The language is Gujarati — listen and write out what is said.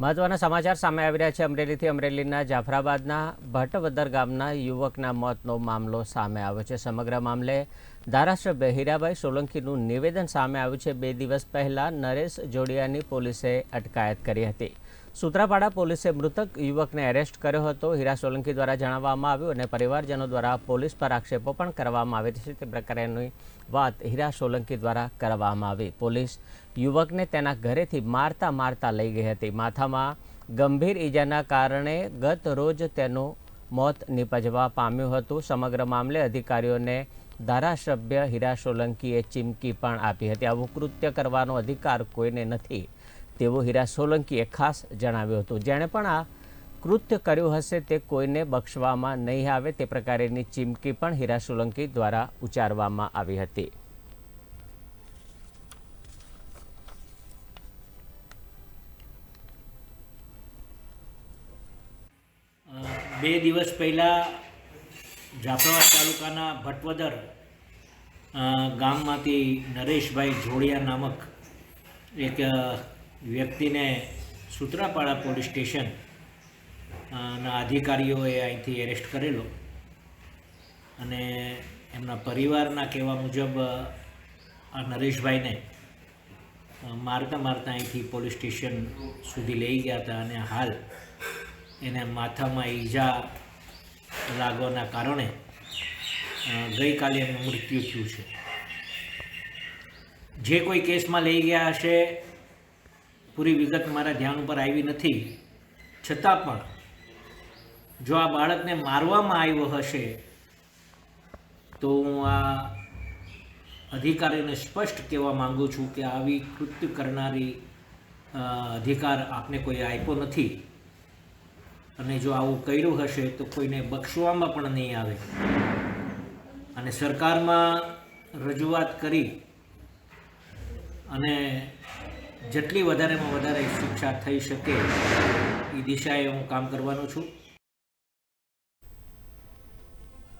મહત્વના સમાચાર સામે આવી રહ્યા છે. અમરેલીથી અમરેલીના જાફરાબાદના ભટ્ટવદર ગામના યુવકના મોતનો મામલો સામે આવ્યો છે. સમગ્ર મામલે ધારાસભ્ય હીરાભાઈ સોલંકીનું નિવેદન સામે આવ્યું છે. બે દિવસ પહેલા નરેશ જોડિયાની પોલીસે અટકાયત કરી હતી. સૂત્રાપાડા પોલીસે મૃતક યુવકને એરેસ્ટ કર્યો હતો. હીરા સોલંકી દ્વારા જણાવવામાં આવ્યું અને પરિવારજનો દ્વારા પોલીસ પર આક્ષેપો પણ કરવામાં આવે છે. તે પ્રકારની વાત હીરા સોલંકી દ્વારા કરવામાં આવી. પોલીસ યુવકને તેના ઘરેથી મારતા મારતા લઈ ગઈ હતી. માથામાં ગંભીર ઈજાના કારણે ગત રોજ તેનું મોત નિપજવા પામ્યું હતું. સમગ્ર મામલે અધિકારીઓને ધારાસભ્ય હીરા સોલંકીએ ચીમકી પણ આપી હતી. આવું કૃત્ય કરવાનો અધિકાર કોઈને નથી, તેવું હીરા સોલંકીએ ખાસ જણાવ્યું હતું. જેણે પણ આ કૃત્ય કર્યું હશે તે કોઈને બક્ષવામાં નહીં આવે તે પ્રકારેની ચીમકી પણ હીરા સોલંકી દ્વારા ઉચ્ચારવામાં આવી હતી. બે દિવસ પહેલાં જાફરાબાદ તાલુકાના ભટવદર ગામમાંથી નરેશભાઈ જોડિયા નામક એક વ્યક્તિને સૂત્રાપાડા પોલીસ સ્ટેશન ના અધિકારીઓએ અહીંથી એરેસ્ટ કરેલો. અને એમના પરિવારના કહેવા મુજબ આ નરેશભાઈને મારતા મારતા અહીંથી પોલીસ સ્ટેશન સુધી લઈ ગયા હતા અને હાલ એને માથામાં ઈજા લાગવાના કારણે ગઈકાલે એમનું મૃત્યુ થયું છે. જે કોઈ કેસમાં લઈ ગયા હશે, પૂરી વિગત મારા ધ્યાન ઉપર આવી નથી. છતાં પણ, જો આ બાળકને મારવામાં આવ્યો હશે, તો હું આ અધિકારીને સ્પષ્ટ કહેવા માંગુ છું કે આવી કૃત્ય કરનારી અધિકાર આપને કોઈ આપ્યો નથી. અને જો આવું કર્યું હશે, તો કોઈને બક્ષવામાં પણ નહીં આવે. અને સરકારમાં રજૂઆત કરી અને જેટલી વધારેમાં વધારે શિક્ષા થઈ શકે એ દિશાએ હું કામ કરવાનો છું.